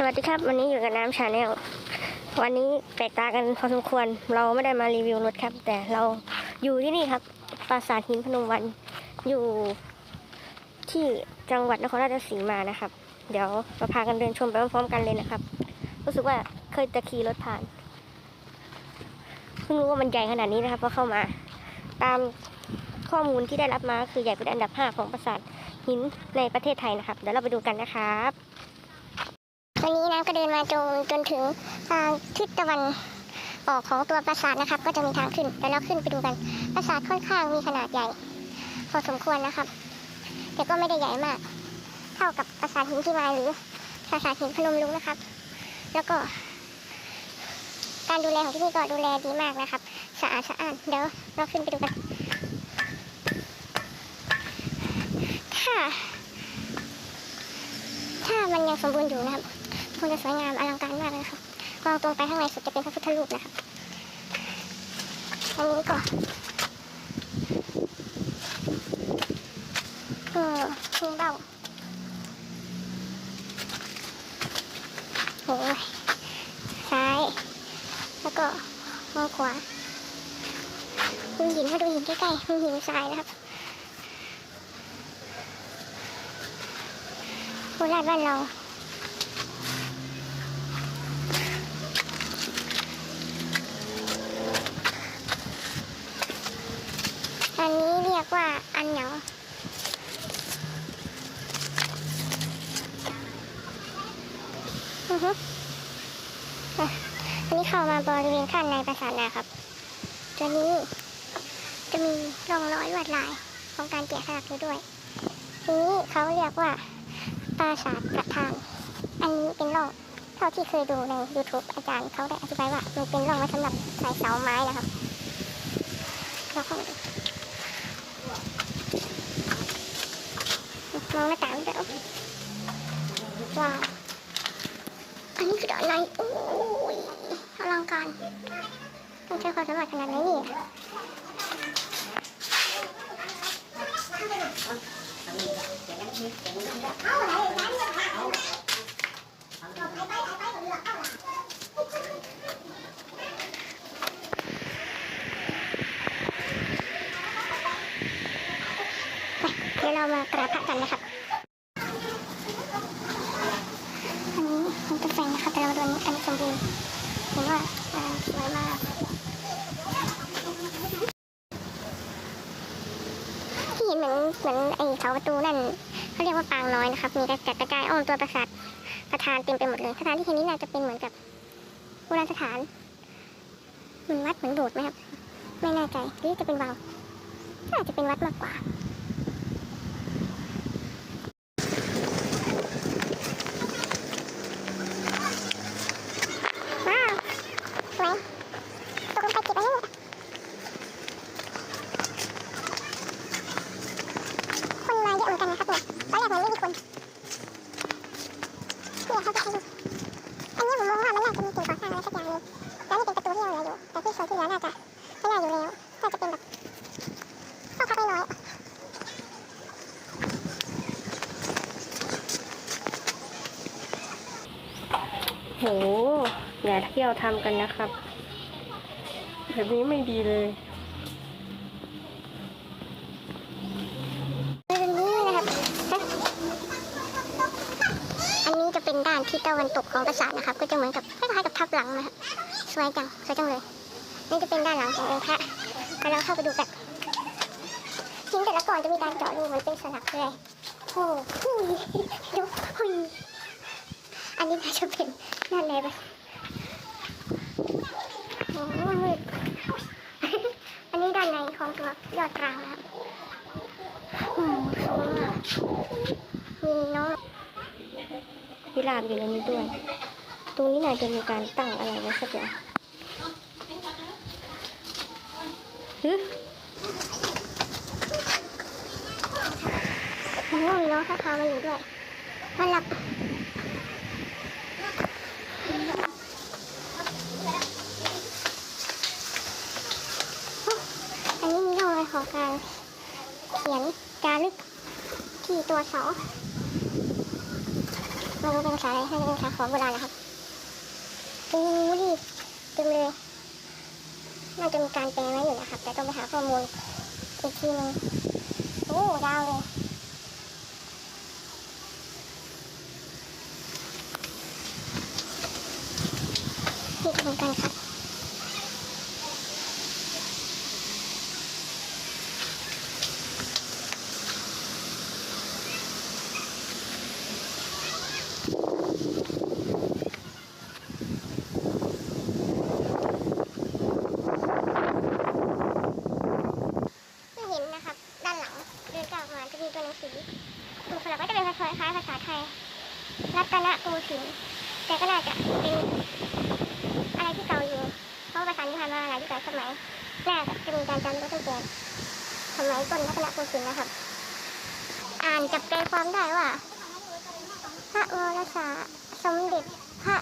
สวัสดีครับ วันนี้อยู่กับน้ำชาแนลวันนี้แปลกตากันพอสมควร เราไม่ได้มารีวิวรถครับ แต่เราอยู่ที่นี่ครับปราสาทหินพนมวันอยู่ที่จังหวัดนครราชสีมานะครับ เดี๋ยวเราพากันเดินชมไปพร้อมๆกันเลยนะครับ รู้สึกว่าเคยตะขี่รถผ่านเพิ่งรู้ว่ามันใหญ่ขนาดนี้นะครับพอเข้ามา ตามข้อมูลที่ได้รับมาคือใหญ่เป็นอันดับ 5 ของปราสาทหินในประเทศไทยนะครับ เดี๋ยวเราไปดูกันนะครับ วันนี้น้ำก็เดินมาจนจนถึงทิศตะวันออกของตัวปราสาทนะครับ ก็จะมีทางขึ้นเดี๋ยวเราขึ้นไปดูกัน ปราสาทค่อนข้างมีขนาดใหญ่ พอสมควรนะครับ แต่ก็ไม่ได้ใหญ่มาก เท่ากับปราสาทหินที่มาหรือปราสาทหินพนมรุ้งนะครับ แล้วก็ การดูแลของที่นี่ก็ดูแลดีมากนะครับสะอาดสะอาดเดี๋ยวเราขึ้นไปดูกัน ถ้า ถ้ามันยังสมบูรณ์อยู่นะครับ คงจะสวยงามอลังการมากเลยครับมองตรงไปข้างในสุดจะเป็นพระพุทธรูปนะครับอันนี้ก็เออพุงเบ้าโอ้ยซ้าย แล้วก็มองขวาดูหินถ้าดูหินใกล้ๆดูหินทรายนะครับโคราชบ้านเรา อันนี้เรี ยกว่าอันเหนียวอือฮึอะอันนี้เข้ามาบริเวณข้างในปราสาทนะครับ ตัวนี้จะมีร่องรอยลวดลายของการแกะสลักอยู่ด้วย ทีนี้เขาเรียกว่าปราสาทกระทางอันนี้เป็นร่องเท่าที่เคยดูใน YouTube อาจารย์เขาได้อธิบายว่ามันเป็นร่องไว้สำหรับใส่เสาไม้นะครับเราเข้ามาดู ม องหน้าต่างเดี๋ยวว้าวอันนี้คืออะไรโอ้ยอลังการต้องใช้ความสามารถขนาดไหนนี่เดี๋ยวเรามากราบพระกันนะครับ อันนี้มัน เป็นแฟนนะคะแต่เราโดนอันนี้สมบูรณ์เห็นว่าสวยมากที่เห็นเหมือนเหมือนไอ้เสาประตูนั่นเขาเรียกว่าปางน้อยนะครับ มีกระจัดกระจายอ้อมตัวปราสาทประธานเต็มไปหมดเลยสถานที่แห่งนี้น่าจะเป็นเหมือนกับโบราณสถานเหมือนวัดเหมือนโบสถ์ไหมครับ ไม่แน่ใจหรือจะเป็นวังน่าจะเป็นวัดมากกว่า ว้าวสวยตกลงไปเก็บไว้เนี่ยคนมาเยอะเหมือนกันนะครับเนี่ยตอนแรกเหมือนไม่มีคนเนี่ยเขาจะให้ดูอันนี้ผมมองว่ามันน่าจะมีสิ่งก่อสร้างอะไรสักอย่างหนึงแล้วนี่เป็นประตูที่ยังเหลืออยู่ แต่ที่โซนที่เหลือน่าจะไม่น่าอยู่แล้วน่าจะเป็นแบบห้องพักน้อยๆโห อย่าเที่ยวทำกันนะครับ แบบนี้ไม่ดีเลยตรงนี้นะครับอันนี้จะเป็นด้านที่ตะวันตกของปราสาทนะครับ ก็จะเหมือนกับคล้ายๆกับทับหลังนะครับสวยจังสวยจังเลยนี่จะเป็นด้านหลังขององค์พระเดี๋ยวเราเข้าไปดูกันหินแต่ละก่อนจะมีการเจาะรูเหมือนเป็นสลักเลยโอ้โหดูหุยอันนี้น่าจะเป็นนั่นเลยปะ มืดอันนี้ด้านในของตัวยอดกลางนะครับโอ้สูงมากมีน้องพิราบอยู่ในนี้ด้วย ตรงนี้น่าจะมีการตั้งอะไรไว้สักอย่างฮึโอ้มีน้องข้าพามาอยู่ด้วยมาหลับ อันนี้มีร่องรอยของ การเขียนจารึกที่ตัวเสาไม่รู้เป็นภาษาอะไรน่าเป็นภาษาขอมโบราณนะครับโอ้ดิต็มเลยน่าจะมีการแปลไว้อยู่นะครับ แต่ต้องไปหาข้อมูลอีกทีนึงโอ้ยาวเลยนี่ก็เหมือนกันครับเห็นนะครับ ด้านหลังเดินจากมาจะมีตัวหนังสือตัวสลักก็จะเป็นคล้ายๆภาษาไทย รัตนโกสินแต่ก็น่าจะเป็นอะไรที่เก่าอยู่ เพราะว่าภาษาที่ผ่านมาหลายยุคหลายสมัยน่าจะมีการจำก็ตั้งแต่สมัยต้นรัตนโกสินทร์นะครับ อ่านจับใจความได้ว่า พระวรสาสมเด็จพระ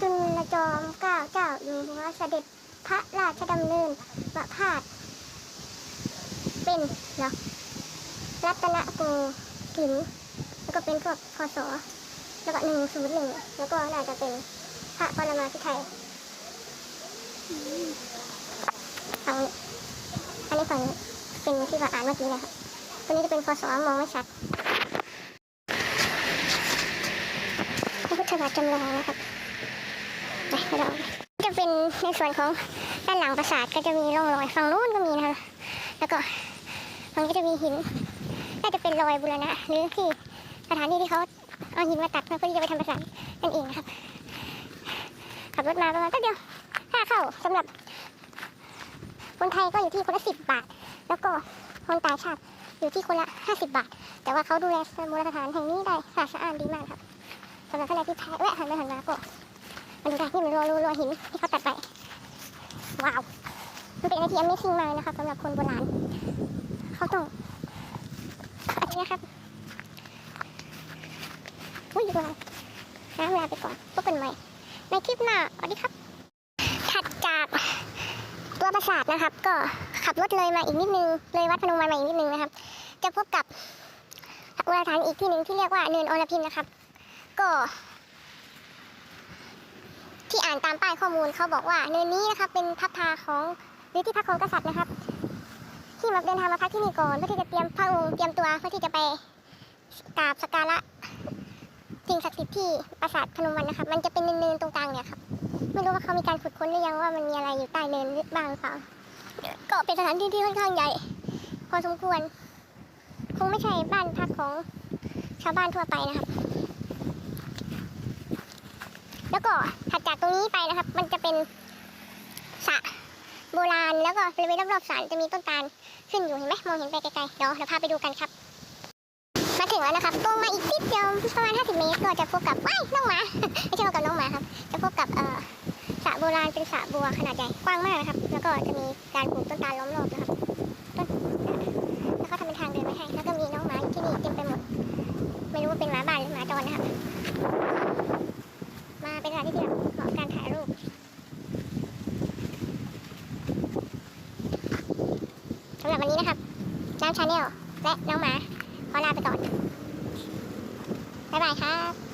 จุลจอมเกล้าเจ้าอยู่หัวเสด็จพระราชดำเนินประพาสเป็นเนาะรัตนโกสินแล้วก็เป็นพวกพศ แล้วก็หนึ่งศูนย์หนึ่งแล้วก็น่าจะเป็นพระปรมาภิไธยฝั่งนี้อันนี้ฝั่งนี้เป็นที่ว่าอ่านเมื่อกี้นะครับตัวนี้จะเป็นพศมองไม่ชัดพระพุทธบาทจำลองนะครับไปเราจะเป็นในส่วนของด้านหลังปราสาทก็จะมีร่องรอยฝั่งนู้นก็มีนะคะแล้วก็มันก็จะมีหินน่าจะเป็นรอยบูรณะหรือที่สถานที่ที่เขา เอาหินมาตัดเพื่อที่จะไปทำประสานนั่นเองนะครับ ขับรถมาประมาณแป๊บเดียวค่าเข้าสำหรับคนไทยก็อยู่ที่คนละสิบบาท แล้วก็คนต่างชาติอยู่ที่คนละห้าสิบบาท แต่ว่าเขาดูแลโบราณสถานแห่งนี้ได้สะอาดสะอานดีมากครับสำหรับท่านใดที่แพ้แวะผ่านไปผ่านมาก็มาดูได้นี่มันรัวรัวรัวหินที่เขาตัดไป ว้าวมันเป็นอะไรที่ Amazing มากนะครับสำหรับคนโบราณเขาต้องอันนี้นะครับ อุ้ยอยู่ตรงนน้ำเวลาไปก่อนพบกันใหม่ ในคลิปหน้าสวัสดีครับ ถัดจากตัวปราสาทนะครับ ก็ขับรถเลยมาอีกนิดนึง เลยวัดพนมวันมาอีกนิดนึงนะครับ จะพบกับโบราณสถานอีกที่หนึ่งที่เรียกว่าเนินอรพินนะครับ ก็ ที่อ่านตามป้ายข้อมูลเขาบอกว่าเนินนี้นะครับเป็นพับพาของหรือที่พักของกษัตริย์นะครับ ที่มาเดินทางมาพักที่นี่ก่อนเพื่อที่จะเตรียมพระองค์เตรียมตัวเพื่อที่จะไปกราบสักการะ สิ่งศักดิ์สิทธิ์ที่ปราสาทพนมวันนะครับ มันจะเป็นเนินๆตรงกลางเนี่ยครับ ไม่รู้ว่าเขามีการขุดค้นหรือยังว่ามันมีอะไรอยู่ใต้เนินหรือบ้างหรือเปล่า ก็เป็นสถานที่ที่ค่อนข้างใหญ่ พอสมควร คงไม่ใช่บ้านพักของชาวบ้านทั่วไปนะครับ แล้วก็ถัดจากตรงนี้ไปนะครับ มันจะเป็นสระโบราณแล้วก็บริเวณรอบๆศาลจะมีต้นตาลขึ้นอยู่เห็นไหมมองเห็นไปไกลๆเดี๋ยวเดี๋ยวพาไปดูกันครับ งแล้วนะครับตรงมาอีกนิดเดียวประมาณ 50 เมตรก็จะพบกับว้ายน้องหมาไม่ใช่พบกับน้องหมาครับ จะพบกับเอ่อสระโบราณเป็นสระบัวขนาดใหญ่กว้างมากนะครับ แล้วก็จะมีการปลูกต้นตาลล้อมรอบนะครับต้นแล้วเขาทำเป็นทางเดินไว้ให้แล้วก็มีน้องหมาอยู่ที่นี่เต็มไปหมด ไม่รู้ว่าเป็นหมาบ้านหรือหมาจรนะครับ มาเป็นสถานที่ที่เหมาะกับการถ่ายรูปสำหรับวันนี้นะครับน้ำชาแนลและน้องหมาขอลาไปก่อน บ๊ายบายครับ